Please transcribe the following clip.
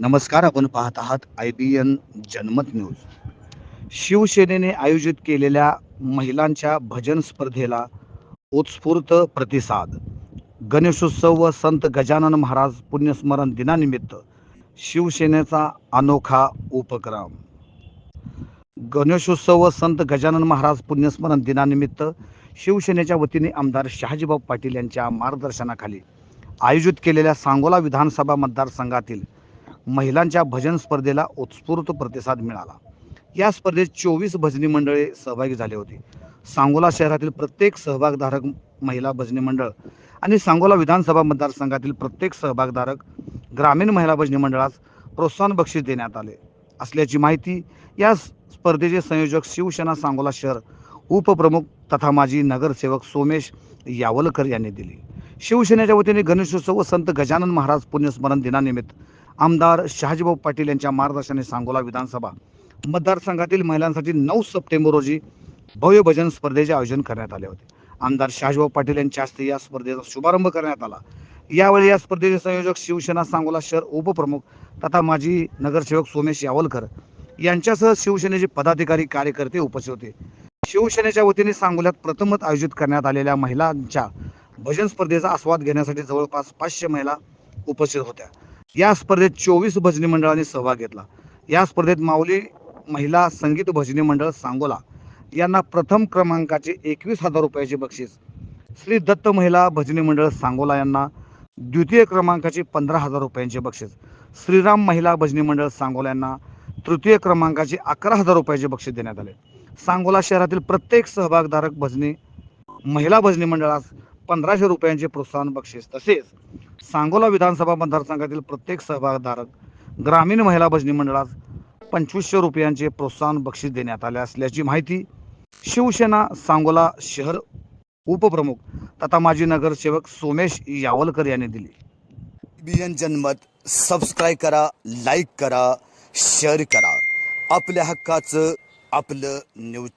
नमस्कार आपण पाहत आहात I B N Janmat news. शिवसेनेने आयोजित केलेल्या महिलांच्या भजन स्पर्धेला उत्स्फूर्त प्रतिसाद. गणेशोत्सव व संत गजानन महाराज पुण्यस्मरण दिनानिमित्त शिवसेनेचा अनोखा उपक्रम. गणेशोत्सव व संत गजानन महाराज पुण्यस्मरण दिनानिमित्त शिवसेनेच्या वतीने आमदार शहाजीबाब पाटील यांच्या मार्गदर्शनाखाली आयोजित केलेल्या सांगोला विधानसभा मतदारसंघातील महिलांच्या भजन स्पर्धेला उत्स्फूर्त प्रतिसाद मिळाला. या स्पर्धेत चोवीस भजनी मंडळे सहभागी झाले होते. सांगोला शहरातील प्रत्येक सहभागधारक महिला भजनी मंडळ आणि सांगोला विधानसभा मतदारसंघातील प्रत्येक सहभागधारक ग्रामीण महिला भजनी मंडळास प्रोत्साहन बक्षीस देण्यात आले. असल्याची माहिती या स्पर्धेचे संयोजक शिवसेना सांगोला शहर उपप्रमुख तथा माजी नगरसेवक सोमेश यावलकर यांनी दिली. शिवसेनेच्या वतीने गणेशोत्सव व संत गजानन महाराज पुण्यस्मरण दिनानिमित्त आमदार शहाजीभाऊ पाटील यांच्या मार्गदर्शनाने सांगोला विधानसभा मतदारसंघातील महिलांसाठी नऊ सप्टेंबर रोजी भव्य भजन स्पर्धेचे आयोजन करण्यात आले होते. आमदार शहाजीभाऊ पाटील यांच्या हस्ते या स्पर्धेचा शुभारंभ करण्यात आला. यावेळी या स्पर्धेचे संयोजक शिवसेना सांगोला शहर उपप्रमुख तथा माजी नगरसेवक सोमेश यावलकर यांच्यासह शिवसेनेचे पदाधिकारी कार्यकर्ते उपस्थित होते. शिवसेनेच्या वतीने सांगोल्यात प्रथमच आयोजित करण्यात आलेल्या महिलांच्या भजन स्पर्धेचा आस्वाद घेण्यासाठी जवळपास पाचशे महिला उपस्थित होत्या. या स्पर्धेत चोवीस भजनी मंडळांनी सहभाग घेतला. या स्पर्धेत माऊली महिला संगीत भजनी मंडळ सांगोला यांना प्रथम क्रमांकाचे एकवीस हजार रुपयाचे बक्षीस. श्री दत्त महिला भजनी मंडळ सांगोला यांना द्वितीय क्रमांकाचे पंधरा हजार रुपयांचे बक्षीस. श्रीराम महिला भजनी मंडळ सांगोला यांना तृतीय क्रमांकाचे अकरा हजार रुपयाचे बक्षीस देण्यात आले. सांगोला शहरातील प्रत्येक सहभागधारक भजनी महिला भजनी मंडळास पंधराशे रुपयांचे प्रोत्साहन बक्षीस तसेच सांगोला विधानसभा मतदारसंघातील प्रत्येक सहभागधारक ग्रामीण महिला भजनी मंडळास पंचवीसशे रुपयांचे प्रोत्साहन बक्षीस देण्यात आले असल्याची माहिती शिवसेना सांगोला शहर उपप्रमुख तथा माजी नगरसेवक सोमेश यावलकर यांनी दिली. बी एन जनमत सबस्क्राईब करा लाईक करा शेअर करा. आपल्या हक्काचं आपलं न्यूज